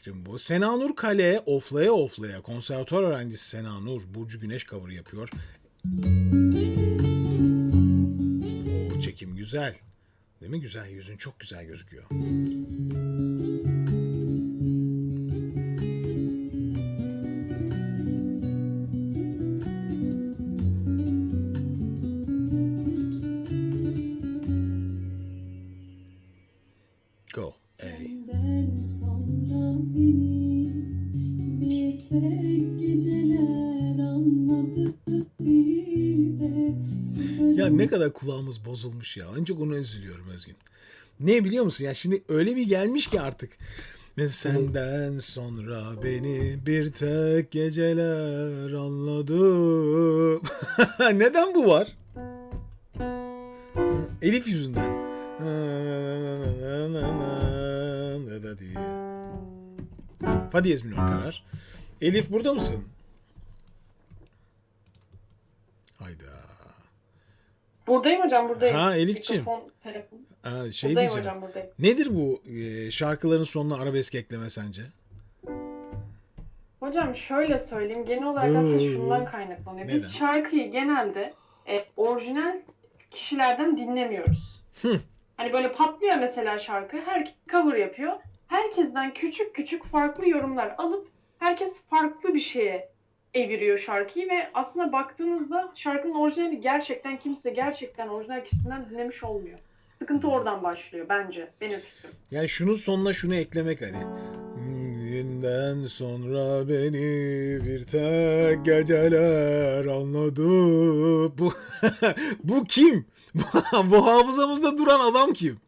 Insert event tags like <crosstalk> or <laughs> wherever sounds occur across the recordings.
fikrim bu. Sena Nur Kale oflaya oflaya konservatuar öğrencisi Sena Nur Burcu Güneş cover yapıyor. O çekim güzel. Değil mi? Güzel. Yüzün çok güzel gözüküyor. Kulağımız bozulmuş ya. En çok ona üzülüyorum Özgün. Ne biliyor musun? Ya şimdi öyle bir gelmiş ki artık. Mesela senden sonra beni bir tek geceler anladım. <laughs> Neden bu var? Elif yüzünden. Fa diyez karar. Elif burada mısın? Hayda. Buradayım hocam buradayım. Ha, Elifciğim. Mikrofon, telefon. Şey buradayım diyeceğim. hocam buradayım. Nedir bu e, şarkıların sonuna arabesk ekleme sence? Hocam şöyle söyleyeyim genel olarak aslında şundan kaynaklanıyor. Biz Neden? şarkıyı genelde e, orijinal kişilerden dinlemiyoruz. Hı. Hani böyle patlıyor mesela şarkı. Herkes cover yapıyor. Herkesten küçük küçük farklı yorumlar alıp herkes farklı bir şeye eviriyor şarkıyı ve aslında baktığınızda şarkının orijinali gerçekten kimse gerçekten orijinal kişisinden dinlemiş olmuyor. Sıkıntı oradan başlıyor bence. Benim fikrim. Yani şunun sonuna şunu eklemek hani. Günden sonra beni bir tek geceler anladı. Bu <laughs> bu kim? <laughs> bu hafızamızda duran adam kim?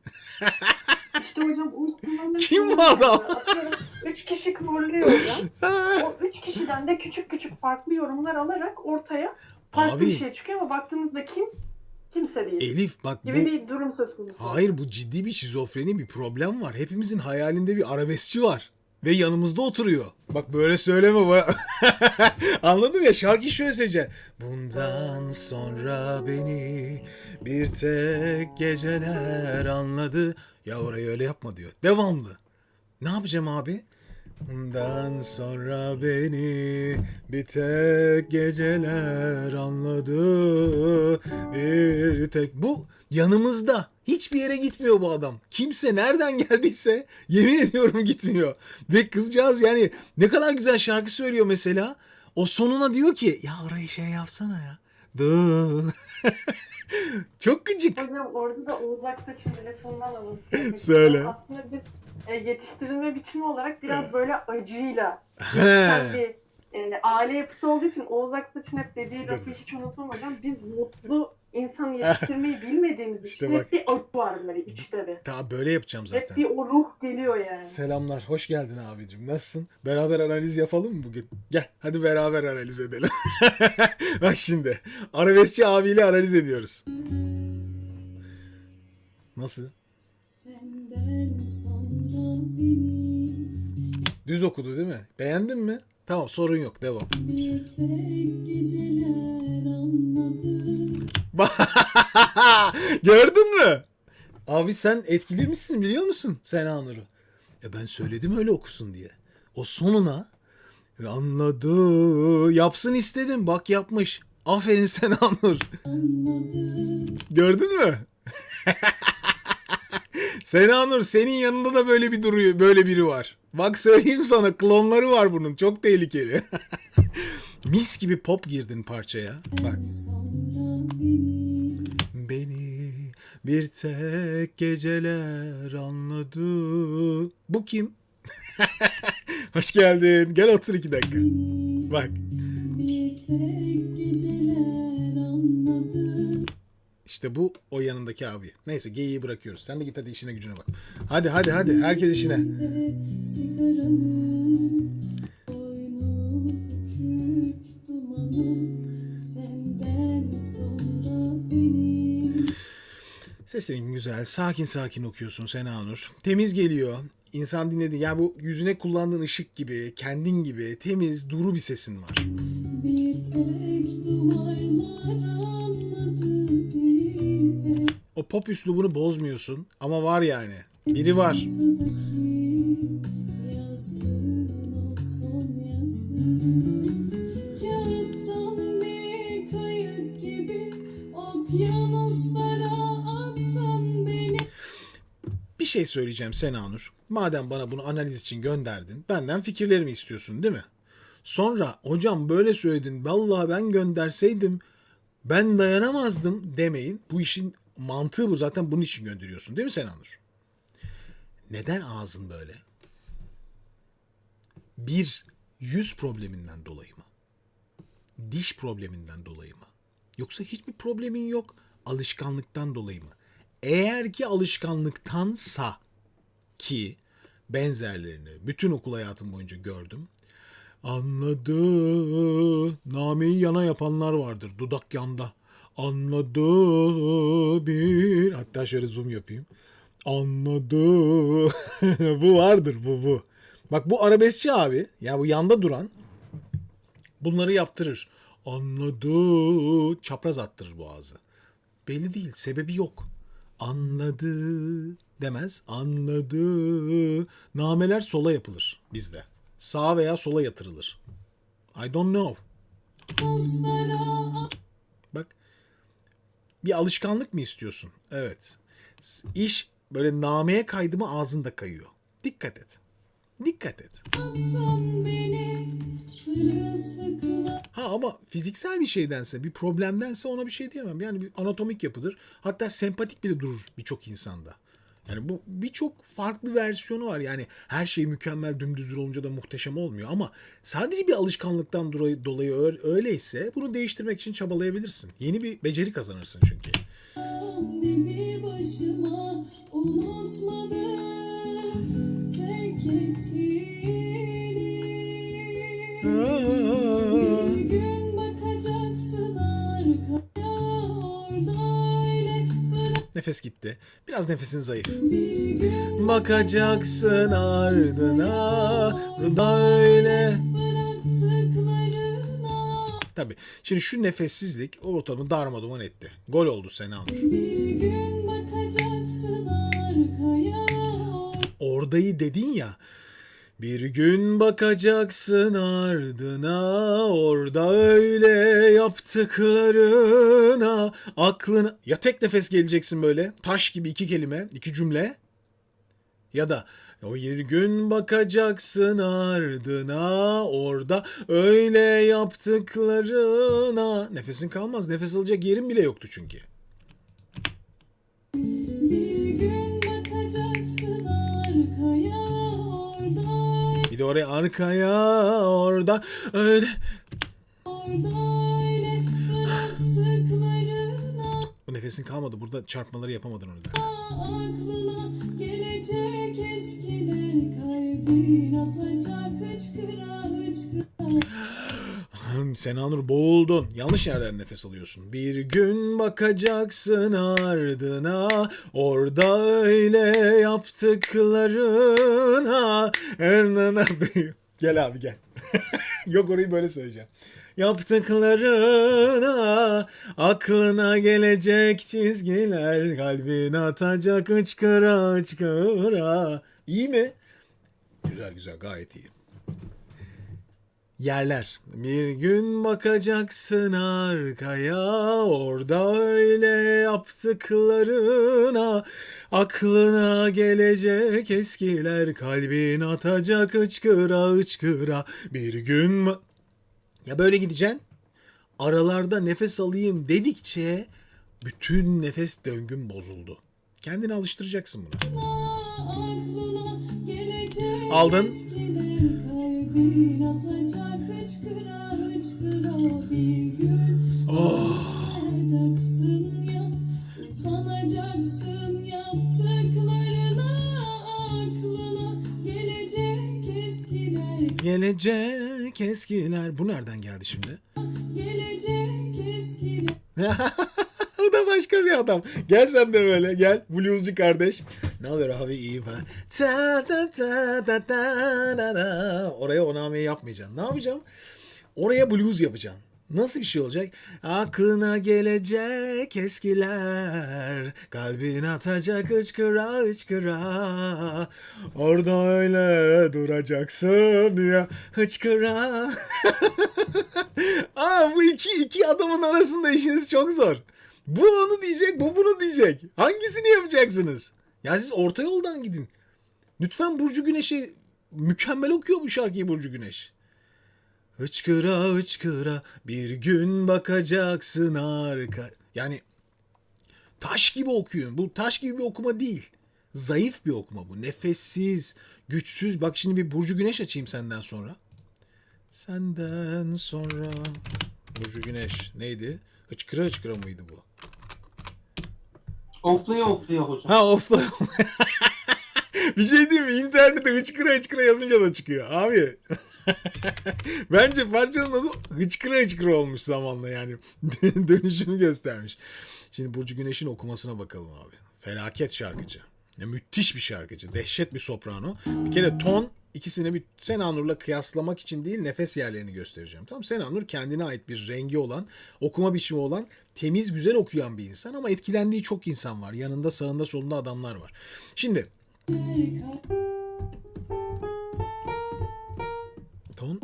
İşte hocam <laughs> o Kim bu adam? Üç kişi hocam. <laughs> O üç kişiden de küçük küçük farklı yorumlar alarak ortaya farklı Abi. bir şey çıkıyor ama baktığınızda kim? Kimse değil. Elif bak bu gibi bir durum söz konusu. Hayır bu ciddi bir şizofreni bir problem var. Hepimizin hayalinde bir arabeskçi var. Ve yanımızda oturuyor. Bak böyle söyleme. bu- <laughs> Anladın ya şarkı şöyle söyleyeceksin. Bundan sonra beni bir tek geceler anladı. Ya orayı öyle yapma diyor. Devamlı. Ne yapacağım abi? Bundan sonra beni bir tek geceler anladı. Bir tek bu yanımızda. Hiçbir yere gitmiyor bu adam. Kimse nereden geldiyse yemin ediyorum gitmiyor. Ve kızcağız yani ne kadar güzel şarkı söylüyor mesela. O sonuna diyor ki ya orayı şey yapsana ya. Dı. <laughs> Çok gıcık. Hocam orada da Oğuz Aktaş'ın telefonundan alın. Söyle. Aslında biz e, yetiştirilme biçimi olarak biraz böyle acıyla He. bir e, aile yapısı olduğu için Oğuz Aktaş'ın hep dediği lafı hiç unutmam hocam. Biz mutlu insan <laughs> yetiştirmeyi bilmediğimiz İşte için bak. hep bir acı var böyle içte de. Ta böyle yapacağım Hep zaten. bir o ruh geliyor yani. Selamlar, hoş geldin abicim. Nasılsın? Beraber analiz yapalım mı bugün? Gel, hadi beraber analiz edelim. <laughs> Bak şimdi, Arabeskçi abiyle analiz ediyoruz. Nasıl? Düz okudu değil mi? Beğendin mi? Tamam, sorun yok. Devam. <laughs> Gördün mü? Abi sen etkili misin biliyor musun Sena Nur'u? E ben söyledim öyle okusun diye. O sonuna ve anladı. Yapsın istedim. Bak yapmış. Aferin <laughs> Sena Nur. Gördün mü? <laughs> Sena Nur senin yanında da böyle bir duruyor, böyle biri var. Bak söyleyeyim sana klonları var bunun. Çok tehlikeli. <laughs> Mis gibi pop girdin parçaya. Bak. Beni bir tek geceler anladı. Bu kim? <laughs> Hoş geldin. Gel otur iki dakika. Bak. bir tek geceler anladı İşte bu o yanındaki abi. Neyse geyiği bırakıyoruz. Sen de git hadi işine gücüne bak. Hadi hadi hadi. Herkes işine. Sesin güzel. Sakin sakin okuyorsun Sena Nur. Temiz geliyor. İnsan dinledi. Ya bu yüzüne kullandığın ışık gibi, kendin gibi temiz, duru bir sesin var. bir tek duvarlar pop üslubunu bozmuyorsun ama var yani. Biri var. Bir şey söyleyeceğim Senanur. Madem bana bunu analiz için gönderdin, benden fikirlerimi istiyorsun değil mi? Sonra hocam böyle söyledin, vallahi ben gönderseydim ben dayanamazdım demeyin. Bu işin mantığı bu zaten bunun için gönderiyorsun değil mi Senanur? Neden ağzın böyle? Bir, yüz probleminden dolayı mı? Diş probleminden dolayı mı? Yoksa hiçbir problemin yok, alışkanlıktan dolayı mı? Eğer ki alışkanlıktansa ki benzerlerini bütün okul hayatım boyunca gördüm. Anladı. Nameyi yana yapanlar vardır. Dudak yanda. Anladı bir. Hatta şöyle zoom yapayım. Anladı. <laughs> bu vardır bu bu. Bak bu arabeskçi abi. Ya bu yanda duran bunları yaptırır. Anladı. Çapraz attırır boğazı. Belli değil. Sebebi yok. Anladı demez. Anladı. Nameler sola yapılır bizde. Sağa veya sola yatırılır. I don't know. Bir alışkanlık mı istiyorsun? Evet. İş böyle nameye kaydı mı ağzında kayıyor. Dikkat et. Dikkat et. Ha ama fiziksel bir şeydense, bir problemdense ona bir şey diyemem. Yani bir anatomik yapıdır. Hatta sempatik bile durur birçok insanda. Yani bu birçok farklı versiyonu var. Yani her şey mükemmel dümdüzdür olunca da muhteşem olmuyor. Ama sadece bir alışkanlıktan dolayı, öyleyse bunu değiştirmek için çabalayabilirsin. Yeni bir beceri kazanırsın çünkü. ne bir başıma Unutmadım Nefes gitti. Biraz nefesin zayıf. Bakacaksın ardına böyle. Tabii. Şimdi şu nefessizlik ortamı darma duman etti. Gol oldu Sena Nur. Oradayı dedin ya. Bir gün bakacaksın ardına orada öyle yaptıklarına. Aklına ya tek nefes geleceksin böyle taş gibi iki kelime iki cümle. Ya da o bir gün bakacaksın ardına orada öyle yaptıklarına. Nefesin kalmaz nefes alacak yerin bile yoktu çünkü. Orada de oraya arkaya orada öyle orada Bu nefesin kalmadı. Burada çarpmaları yapamadın onu da. aklına gelecek eskiler kalbin atacak hıçkıra hıçkıra Senanur boğuldun. Yanlış yerden nefes alıyorsun. Bir gün bakacaksın ardına. Orada öyle yaptıklarına. <laughs> gel abi gel. <laughs> Yok orayı böyle söyleyeceğim. Yaptıklarına aklına gelecek çizgiler kalbin atacak hıçkıra hıçkıra. İyi mi? Güzel güzel gayet iyi yerler. Bir gün bakacaksın arkaya orada öyle yaptıklarına aklına gelecek eskiler kalbin atacak hıçkıra hıçkıra bir gün ya böyle gideceksin aralarda nefes alayım dedikçe bütün nefes döngün bozuldu. Kendini alıştıracaksın buna. Aldın. Kalbin atacak hıçkıra hıçkıra bir gün Utanacaksın ya utanacaksın yaptıklarına aklına gelecek eskiler Gelecek eskiler. Bu nereden geldi şimdi? gelecek eskiler <laughs> başka bir adam. Gel sen de böyle gel. Bluescu kardeş. Ne haber abi iyi be. Ta ta ta ta ta ta ta. Oraya o nameyi yapmayacaksın. Ne yapacağım? Oraya blues yapacaksın. Nasıl bir şey olacak? Aklına gelecek eskiler, kalbin atacak hıçkıra hıçkıra. Orada öyle duracaksın ya hıçkıra. <laughs> Aa bu iki, iki adamın arasında işiniz çok zor. Bu onu diyecek, bu bunu diyecek. Hangisini yapacaksınız? Ya siz orta yoldan gidin. Lütfen Burcu Güneş'i mükemmel okuyor bu şarkıyı Burcu Güneş. Hıçkıra hıçkıra bir gün bakacaksın arka. Yani taş gibi okuyun. Bu taş gibi bir okuma değil. Zayıf bir okuma bu. Nefessiz, güçsüz. Bak şimdi bir Burcu Güneş açayım senden sonra. Senden sonra Burcu Güneş neydi? Hıçkıra hıçkıra mıydı bu? Oflaya oflaya hocam. Ha offline. <laughs> bir şey diyeyim mi? İnternette hıçkıra hıçkıra yazınca da çıkıyor. Abi. <laughs> Bence parçanın adı hıçkıra hıçkıra olmuş zamanla yani. <laughs> Dönüşümü göstermiş. Şimdi Burcu Güneş'in okumasına bakalım abi. Felaket şarkıcı. Ya, müthiş bir şarkıcı. Dehşet bir soprano. Bir kere ton ikisini bir Senanur'la kıyaslamak için değil nefes yerlerini göstereceğim. Tamam Senanur kendine ait bir rengi olan, okuma biçimi olan, temiz güzel okuyan bir insan ama etkilendiği çok insan var. Yanında sağında solunda adamlar var. Şimdi ton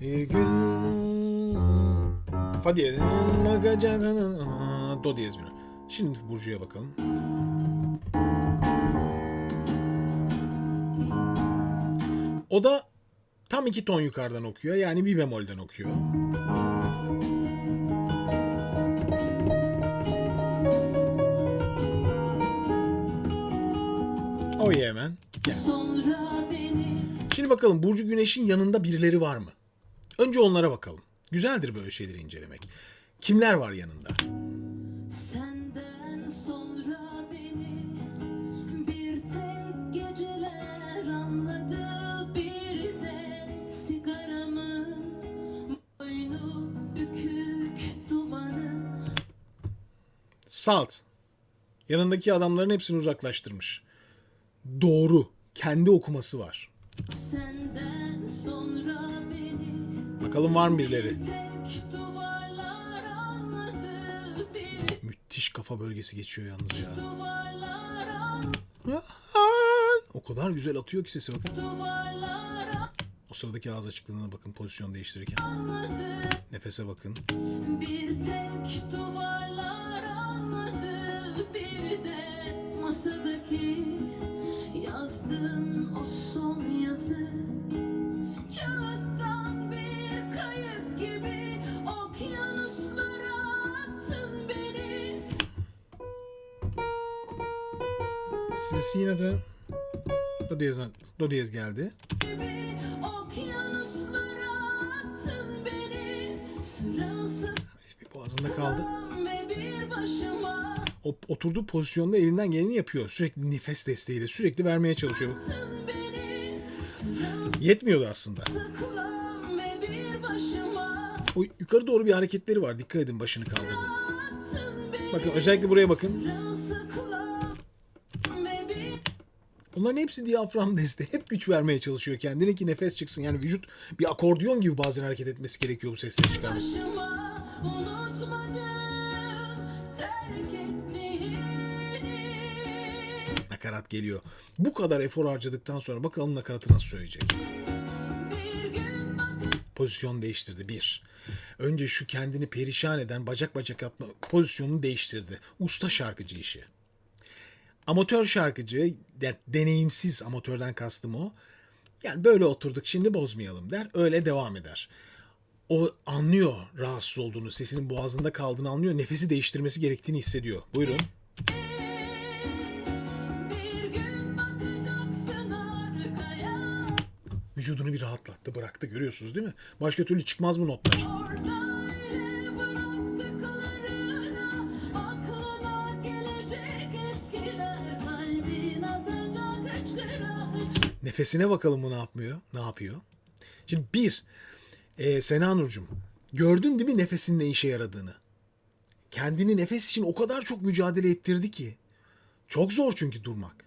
Bir gün Fa diyez Do diyez bir. Şimdi Burcu'ya bakalım. O da tam iki ton yukarıdan okuyor. Yani bir bemolden okuyor. O iyi hemen. Beni Şimdi bakalım Burcu Güneş'in yanında birileri var mı? Önce onlara bakalım. Güzeldir böyle şeyleri incelemek. Kimler var yanında? Salt. Yanındaki adamların hepsini uzaklaştırmış. Doğru. Kendi okuması var. Bakalım var mı birileri? Müthiş kafa bölgesi geçiyor yalnız ya. O kadar güzel atıyor ki sesi bakın. O sıradaki ağız açıklığına bakın pozisyon değiştirirken. Nefese bakın. Bir tek duvarlar bir de masadaki yazdığın o son yazı Kağıttan bir kayık gibi okyanuslara attın beni Sibisi yine de Do diyez, do diyez geldi. okyanuslara attın beni Bir boğazında kaldı. ve bir başıma O, oturduğu pozisyonda elinden geleni yapıyor. Sürekli nefes desteğiyle sürekli vermeye çalışıyor. Yetmiyordu aslında. O yukarı doğru bir hareketleri var. Dikkat edin başını kaldırdı. Bakın özellikle buraya bakın. Onların hepsi diyafram desteği. Hep güç vermeye çalışıyor kendine ki nefes çıksın. Yani vücut bir akordiyon gibi bazen hareket etmesi gerekiyor bu sesleri çıkarmak. başıma Nakarat geliyor. Bu kadar efor harcadıktan sonra bakalım nakaratı nasıl söyleyecek. Pozisyon değiştirdi. Bir. Önce şu kendini perişan eden bacak bacak atma pozisyonunu değiştirdi. Usta şarkıcı işi. Amatör şarkıcı, de- deneyimsiz amatörden kastım o. Yani böyle oturduk şimdi bozmayalım der. Öyle devam eder. O anlıyor rahatsız olduğunu, sesinin boğazında kaldığını anlıyor. Nefesi değiştirmesi gerektiğini hissediyor. Buyurun. Vücudunu bir rahatlattı, bıraktı. Görüyorsunuz değil mi? Başka türlü çıkmaz bu notlar. Nefesine bakalım bu ne yapmıyor? Ne yapıyor? Şimdi bir, e, Sena Nurcum, gördün değil mi nefesin ne işe yaradığını? Kendini nefes için o kadar çok mücadele ettirdi ki. Çok zor çünkü durmak.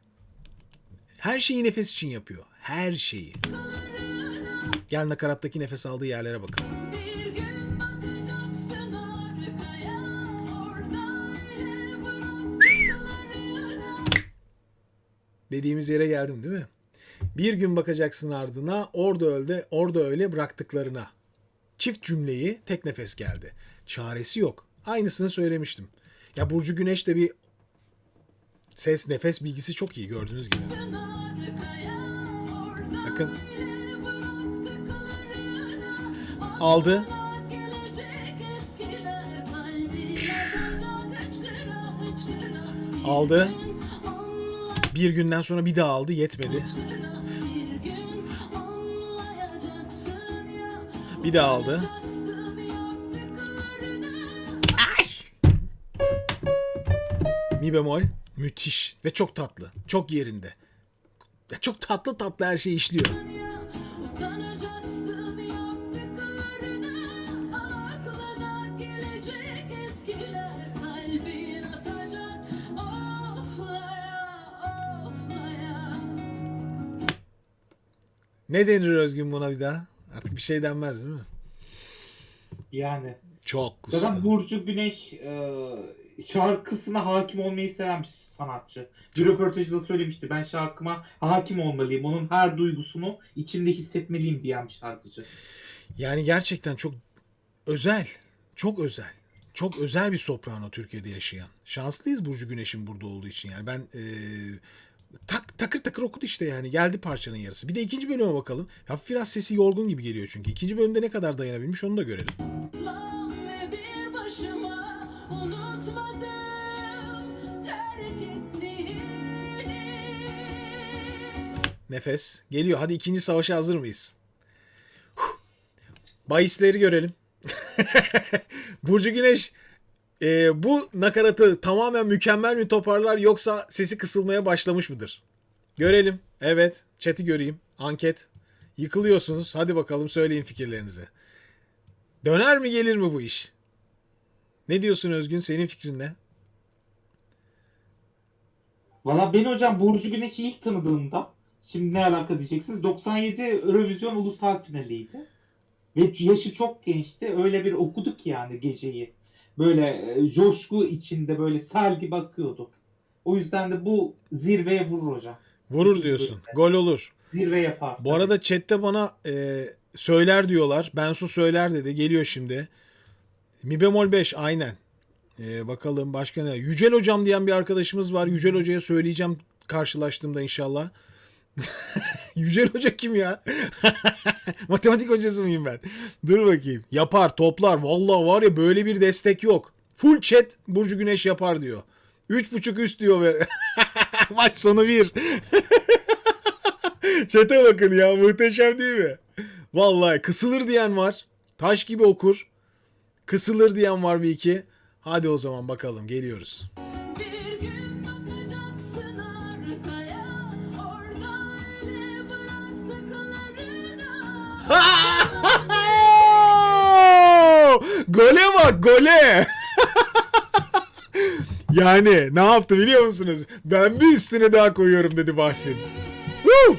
Her şeyi nefes için yapıyor. Her şeyi. Gel nakarattaki nefes aldığı yerlere bakalım. Arkaya Dediğimiz yere geldim değil mi? Bir gün bakacaksın ardına orada öyle, orada öyle bıraktıklarına. Çift cümleyi tek nefes geldi. Çaresi yok. Aynısını söylemiştim. Ya Burcu Güneş de bir ses nefes bilgisi çok iyi gördüğünüz gibi. Bakın aldı. Aldı. Bir günden sonra bir daha aldı yetmedi. bir daha aldı. Yaptıklarını Mi bemol müthiş ve çok tatlı. Çok yerinde. Çok tatlı tatlı her şey işliyor. Ne denir Özgün buna bir daha? Artık bir şey denmez değil mi? Yani. Çok usta. Zaten Burcu Güneş e, şarkısına hakim olmayı seven bir sanatçı. Bir röportajda söylemişti. Ben şarkıma hakim olmalıyım. Onun her duygusunu içimde hissetmeliyim diyen bir şarkıcı. Yani gerçekten çok özel. Çok özel. Çok özel bir soprano Türkiye'de yaşayan. Şanslıyız Burcu Güneş'in burada olduğu için. Yani ben eee, tak, takır takır okudu işte yani. Geldi parçanın yarısı. Bir de ikinci bölüme bakalım. Hafif biraz sesi yorgun gibi geliyor çünkü. İkinci bölümde ne kadar dayanabilmiş onu da görelim. Nefes. Geliyor. Hadi ikinci savaşa hazır mıyız? Huh. Bahisleri görelim. <laughs> Burcu Güneş e, bu nakaratı tamamen mükemmel mi toparlar yoksa sesi kısılmaya başlamış mıdır? Görelim. Evet. Chat'i göreyim. Anket. Yıkılıyorsunuz. Hadi bakalım söyleyin fikirlerinizi. Döner mi gelir mi bu iş? Ne diyorsun Özgün? Senin fikrin ne? Valla ben hocam Burcu Güneş'i ilk tanıdığımda şimdi ne alaka diyeceksiniz. 97 Eurovision ulusal finaliydi. Ve yaşı çok gençti. Öyle bir okuduk yani geceyi. Böyle e, coşku içinde böyle sel gibi akıyordu. O yüzden de bu zirveye vurur hocam. Vurur diyorsun. Gol olur. Zirve yapar. Bu arada chatte bana e, söyler diyorlar. Bensu söyler dedi. Geliyor şimdi. Mi bemol 5 aynen. E, bakalım başka ne? Yücel hocam diyen bir arkadaşımız var. Yücel hocaya söyleyeceğim karşılaştığımda inşallah. <laughs> Yücel hoca kim ya? <laughs> Matematik hocası mıyım ben? Dur bakayım. Yapar, toplar. Vallahi var ya böyle bir destek yok. Full chat Burcu Güneş yapar diyor. 3.5 üst diyor ve <laughs> maç sonu 1. Çete <laughs> bakın ya muhteşem değil mi? Vallahi kısılır diyen var. Taş gibi okur. Kısılır diyen var bir iki. Hadi o zaman bakalım geliyoruz. Gole bak gole. yani ne yaptı biliyor musunuz? Ben bir üstüne daha koyuyorum dedi Bahsin. Woo!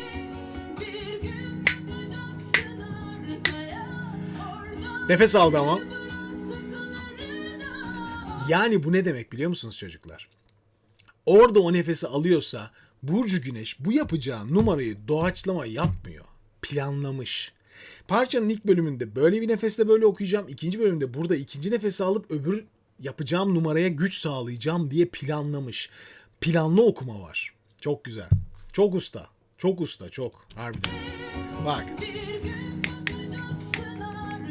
Nefes aldı ama. Yani bu ne demek biliyor musunuz çocuklar? Orada o nefesi alıyorsa Burcu Güneş bu yapacağı numarayı doğaçlama yapmıyor. Planlamış. Parçanın ilk bölümünde böyle bir nefesle böyle okuyacağım. ikinci bölümde burada ikinci nefesi alıp öbür yapacağım numaraya güç sağlayacağım diye planlamış. Planlı okuma var. Çok güzel. Çok usta. Çok usta çok. Harbiden. Bak.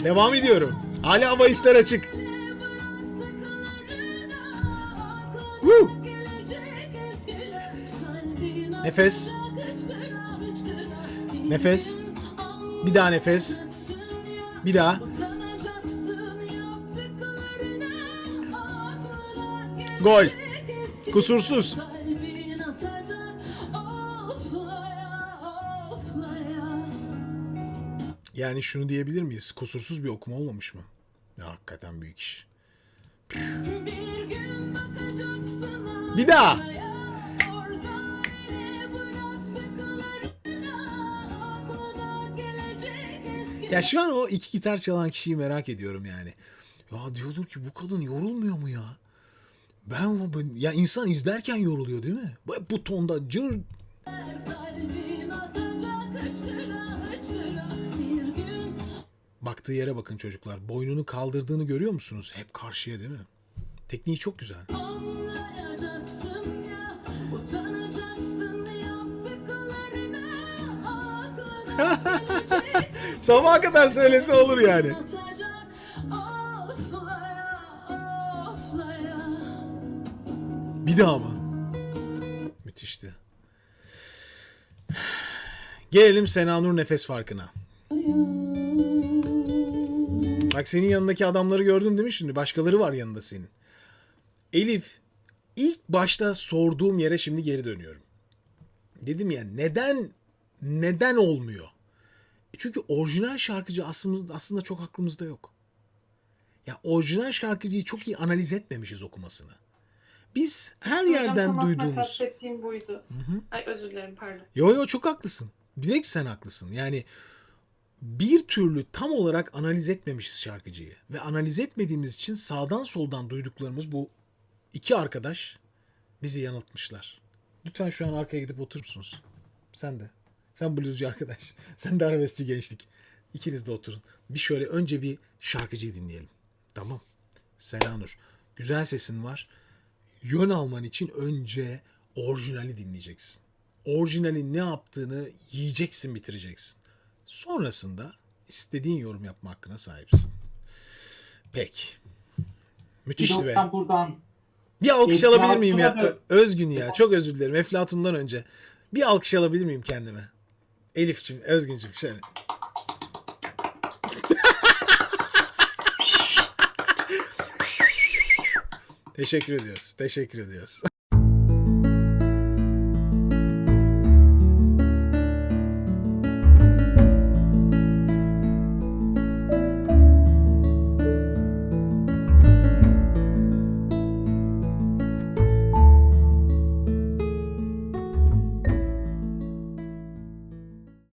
Devam ediyorum. Hala bahisler açık. Woo! Nefes. Nefes. Bir daha nefes. Bir daha. Gol. Kusursuz. Yani şunu diyebilir miyiz? Kusursuz bir okuma olmamış mı? Ya hakikaten büyük iş. Bir daha. Ya şu an o iki gitar çalan kişiyi merak ediyorum yani. Ya diyordur ki bu kadın yorulmuyor mu ya? Ben, ben ya insan izlerken yoruluyor değil mi? Bu, bu tonda cır Kalbin atacak hıçkıra hıçkıra bir gün baktığı yere bakın çocuklar. Boynunu kaldırdığını görüyor musunuz? Hep karşıya değil mi? Tekniği çok güzel. anlayacaksın ya <laughs> Sabaha kadar söylese olur yani. Bir daha mı? Müthişti. Gelelim Senanur nefes farkına. Bak senin yanındaki adamları gördün değil mi şimdi? Başkaları var yanında senin. Elif, ilk başta sorduğum yere şimdi geri dönüyorum. Dedim ya neden neden olmuyor? Çünkü orijinal şarkıcı aslında aslında çok aklımızda yok. Ya orijinal şarkıcıyı çok iyi analiz etmemişiz okumasını. Biz her Hocam yerden tam duyduğumuz. kastettiğim buydu. Ay özür dilerim pardon. Yo yo çok haklısın. Direkt sen haklısın. Yani bir türlü tam olarak analiz etmemişiz şarkıcıyı. Ve analiz etmediğimiz için sağdan soldan duyduklarımız bu iki arkadaş bizi yanıltmışlar. Lütfen şu an arkaya gidip oturur musunuz? Sen de. Sen bluzcu arkadaş. <laughs> Sen de arabeskçi gençlik. İkiniz de oturun. Bir şöyle önce bir şarkıcıyı dinleyelim. Tamam. Selanur. Güzel sesin var. Yön alman için önce orijinali dinleyeceksin orijinalin ne yaptığını yiyeceksin, bitireceksin. Sonrasında istediğin yorum yapma hakkına sahipsin. Peki. Müthişti be. buradan Bir alkış alabilir miyim ya? Özgün ya. Çok özür dilerim. Eflatun'dan önce. Bir alkış alabilir miyim kendime? Elif'ciğim, Özgün'cüğüm şöyle. <laughs> Teşekkür ediyoruz. Teşekkür ediyoruz.